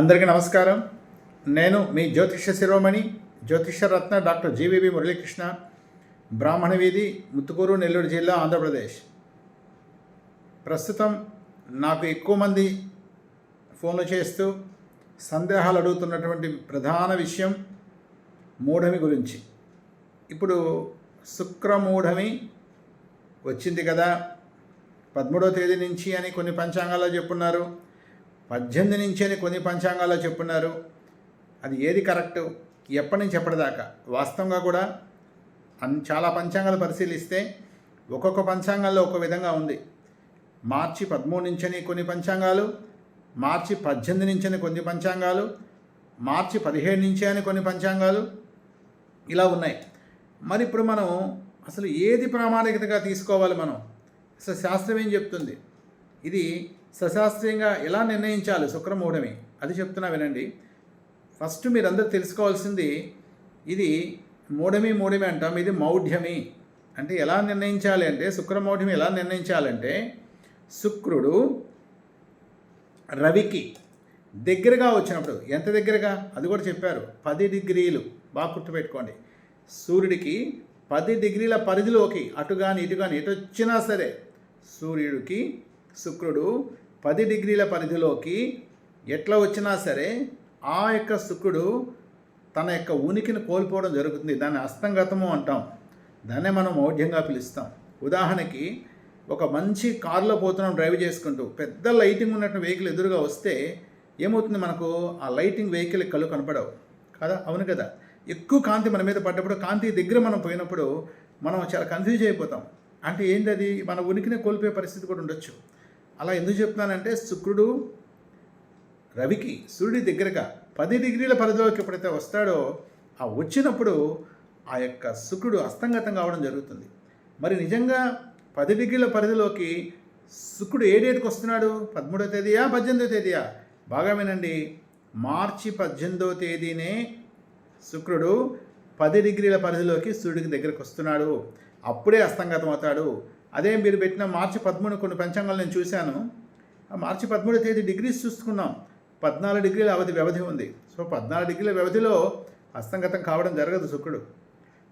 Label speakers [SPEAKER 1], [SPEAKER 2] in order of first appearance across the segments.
[SPEAKER 1] అందరికీ నమస్కారం. నేను మీ జ్యోతిష శిరోమణి జ్యోతిష రత్న డాక్టర్ జీవీవి మురళీకృష్ణ బ్రాహ్మణ వీధి ముత్తుకూరు నెల్లూరు జిల్లా ఆంధ్రప్రదేశ్. ప్రస్తుతం నాకు ఎక్కువ మంది ఫోన్లు చేస్తూ సందేహాలు అడుగుతున్నటువంటి ప్రధాన విషయం మూఢమి గురించి. ఇప్పుడు శుక్రమూఢమి వచ్చింది కదా. పదమూడవ తేదీ నుంచి అని కొన్ని పంచాంగాల్లో చెప్పున్నారు. పద్దెనిమిది నుంచి అని కొన్ని పంచాంగాల్లో చెప్పున్నారు. అది ఏది కరెక్ట్? ఎప్పటి నుంచి ఎప్పటిదాకా? వాస్తవంగా కూడా అన్ చాలా పంచాంగాలు పరిశీలిస్తే ఒక్కొక్క పంచాంగాల్లో ఒక విధంగా ఉంది. మార్చి పదమూడు నుంచని కొన్ని పంచాంగాలు మార్చి పద్దెనిమిది నుంచని కొన్ని పంచాంగాలు మార్చి పదిహేడు నుంచే అని కొన్ని పంచాంగాలు ఇలా ఉన్నాయి. మరి ఇప్పుడు మనం అసలు ఏది ప్రామాణికతగా తీసుకోవాలి మనం? అసలు శాస్త్రం ఏం చెప్తుంది? ఇది సశాస్త్రీయంగా ఎలా నిర్ణయించాలి శుక్రమూఢమి అది చెప్తున్నా వినండి. ఫస్ట్ మీరందరూ తెలుసుకోవాల్సింది ఇది మూఢమి మూఢమి అంటాం ఇది మౌఢ్యమి. అంటే ఎలా నిర్ణయించాలి అంటే శుక్రమౌఢ్యం ఎలా నిర్ణయించాలంటే శుక్రుడు రవికి దగ్గరగా వచ్చినప్పుడు ఎంత దగ్గరగా? అది కూడా చెప్పారు. పది డిగ్రీలు. బాగా గుర్తుపెట్టుకోండి. సూర్యుడికి పది డిగ్రీల పరిధిలోకి అటు కానీ ఇటు కానీ ఎటు వచ్చినా సరే సూర్యుడికి శుక్రుడు పది డిగ్రీల పరిధిలోకి ఎట్లా వచ్చినా సరే ఆ యొక్క శుక్రుడు తన యొక్క ఉనికిని కోల్పోవడం జరుగుతుంది. దాన్ని అస్తంగతము అంటాం. దాన్నే మనం మౌఢ్యంగా పిలుస్తాం. ఉదాహరణకి ఒక మంచి కారులో పోతున్నాం డ్రైవ్ చేసుకుంటూ పెద్ద లైటింగ్ ఉన్నట్టు వెహికల్ ఎదురుగా వస్తే ఏమవుతుంది మనకు? ఆ లైటింగ్ వెహికల్ కళ్ళు కనపడవు. కదా? అవును కదా? ఎక్కువ కాంతి మన మీద పడ్డప్పుడు కాంతి దగ్గర మనం పోయినప్పుడు మనం చాలా కన్ఫ్యూజ్ అయిపోతాం. అంటే ఏంటి అది మన ఉనికిని కోల్పోయే పరిస్థితి కూడా ఉండొచ్చు. అలా ఎందుకు చెప్తున్నానంటే శుక్రుడు రవికి సూర్యుడి దగ్గరగా పది డిగ్రీల పరిధిలోకి ఎప్పుడైతే వస్తాడో ఆ వచ్చినప్పుడు ఆ యొక్క శుక్రుడు అస్తంగతం కావడం జరుగుతుంది. మరి నిజంగా పది డిగ్రీల పరిధిలోకి శుక్రుడు ఏ డేట్కి వస్తున్నాడు? పదమూడవ తేదీయా? పద్దెనిమిదో తేదీయా? బాగా వినండి. మార్చి పద్దెనిమిదో తేదీనే శుక్రుడు పది డిగ్రీల పరిధిలోకి సూర్యుడికి దగ్గరకు వస్తున్నాడు. అప్పుడే అస్తంగతం అవుతాడు అదే మీరు పెట్టిన మార్చి పదమూడు కొన్ని పంచాంగాలు నేను చూశాను. ఆ మార్చి పదమూడో తేదీ డిగ్రీస్ చూసుకున్నాం పద్నాలుగు డిగ్రీల అవధి వ్యవధి ఉంది. సో పద్నాలుగు డిగ్రీల వ్యవధిలో అస్తంగతం కావడం జరగదు శుక్రుడు.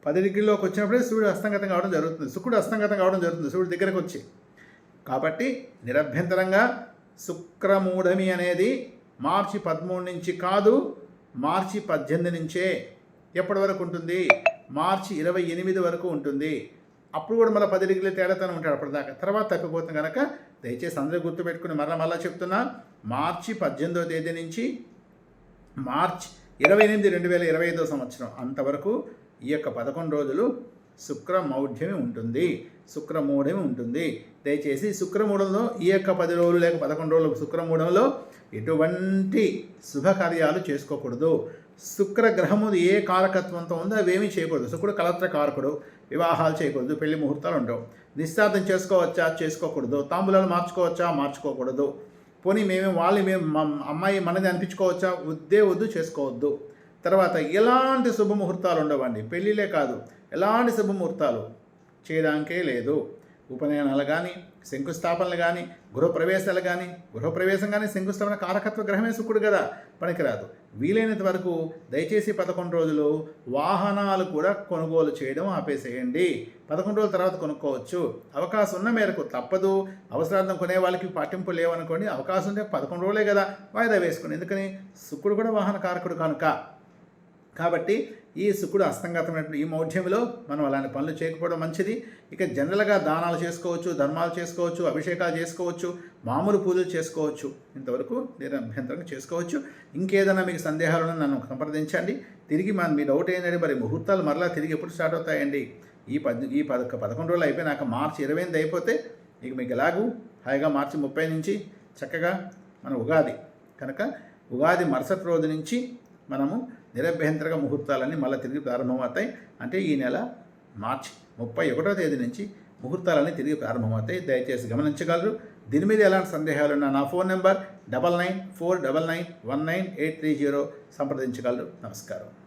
[SPEAKER 1] పది డిగ్రీలోకి వచ్చినప్పుడే సూర్యుడు అస్తంగతం కావడం జరుగుతుంది. శుక్రుడు అస్తంగతం కావడం జరుగుతుంది. సూర్యుడు దగ్గరకు వచ్చి. కాబట్టి నిరభ్యంతరంగా శుక్రమూఢమి అనేది మార్చి పదమూడు నుంచి కాదు మార్చి పద్దెనిమిది నుంచే ఎప్పటి వరకు ఉంటుంది? మార్చి ఇరవై ఎనిమిది వరకు ఉంటుంది. అప్పుడు కూడా మళ్ళీ పది డిగ్రీల తేడాతోనే ఉంటాడు అప్పటిదాకా. తర్వాత తప్పిపోతుంది కనుక దయచేసి అందరూ గుర్తుపెట్టుకుని మరలా మరలా చెప్తున్నా మార్చి పద్దెనిమిదో తేదీ నుంచి మార్చ్ ఇరవై ఎనిమిది రెండు వేల ఇరవై ఐదో సంవత్సరం అంతవరకు ఈ యొక్క పదకొండు రోజులు శుక్రమౌఢ్యమి ఉంటుంది. శుక్రమూఢమి ఉంటుంది. దయచేసి శుక్రమూఢంలో ఈ యొక్క పది రోజులు లేక పదకొండు రోజులు శుక్రమూఢంలో ఎటువంటి శుభకార్యాలు చేసుకోకూడదు. శుక్రగ్రహము ఏ కారకత్వంతో ఉందో అవేమీ చేయకూడదు. శుక్రుడు కలత్ర కారకుడు వివాహాలు చేయకూడదు పెళ్ళి ముహూర్తాలు ఉండవు. నిశ్చార్థం చేసుకోవచ్చా? చేసుకోకూడదు. తాంబూలాలు మార్చుకోవచ్చా? మార్చుకోకూడదు. పోనీ మేము వాళ్ళు మేము అమ్మాయి మనది అనిపించుకోవచ్చా? వద్దే వద్దు చేసుకోవద్దు. తర్వాత ఎలాంటి శుభముహూర్తాలు ఉండవండి? పెళ్ళిలే కాదు. ఎలాంటి శుభముహూర్తాలు? చేయడానికే లేదు. ఉపనయనాలు కానీ శంకుస్థాపనలు కానీ గృహప్రవేశాలు కానీ గృహప్రవేశం కానీ శంకుస్థాపన కారకత్వ గ్రహమే శుక్రుడు కదా పనికిరాదు. వీలైనంత వరకు దయచేసి పదకొండు రోజులు వాహనాలు కూడా కొనుగోలు చేయడం ఆపేసేయండి. పదకొండు రోజుల తర్వాత కొనుక్కోవచ్చు. అవకాశం ఉన్న మేరకు తప్పదు. అవసరార్థం కొనే వాళ్ళకి పట్టింపు లేవనుకోండి అవకాశం ఉంటే పదకొండు రోజులే కదా వాయిదా వేసుకోండి. ఎందుకని? శుక్రుడు కూడా వాహన కారకుడు కనుక. కాబట్టి ఈ శుక్రుడు అస్తంగతమైనటువంటి ఈ మౌఢ్యంలో మనం అలాంటి పనులు చేయకపోవడం మంచిది. ఇక జనరల్గా దానాలు చేసుకోవచ్చు ధర్మాలు చేసుకోవచ్చు అభిషేకాలు చేసుకోవచ్చు మామూలు పూజలు చేసుకోవచ్చు. ఇంతవరకు నిరభ్యంతరంగా చేసుకోవచ్చు. ఇంకేదైనా మీకు సందేహాలు ఉన్నా నన్ను సంప్రదించండి. తిరిగి మన మీ డౌట్ ఏంటంటే మరి ముహూర్తాలు మరలా తిరిగి ఎప్పుడు స్టార్ట్ అవుతాయండి? ఈ పద్ ఈ పద పదకొండు రోజులు అయిపోయినాక మార్చి ఇరవై ఎనిమిది అయిపోతే ఇక మీకు ఎలాగూ హాయిగా మార్చి ముప్పై నుంచి చక్కగా మన ఉగాది. కనుక ఉగాది మరుసటి రోజు నుంచి మనము నిరభ్యంతరగా ముహూర్తాలన్నీ మళ్ళీ తిరిగి ప్రారంభమవుతాయి. అంటే ఈ నెల మార్చి ముప్పై ఒకటో తేదీ నుంచి ముహూర్తాలన్నీ తిరిగి ప్రారంభమవుతాయి. దయచేసి గమనించగలరు. దీని మీద ఎలాంటి సందేహాలు ఉన్నా నా phone number double nine four double nine one nine eight three zero సంప్రదించగలరు. నమస్కారం.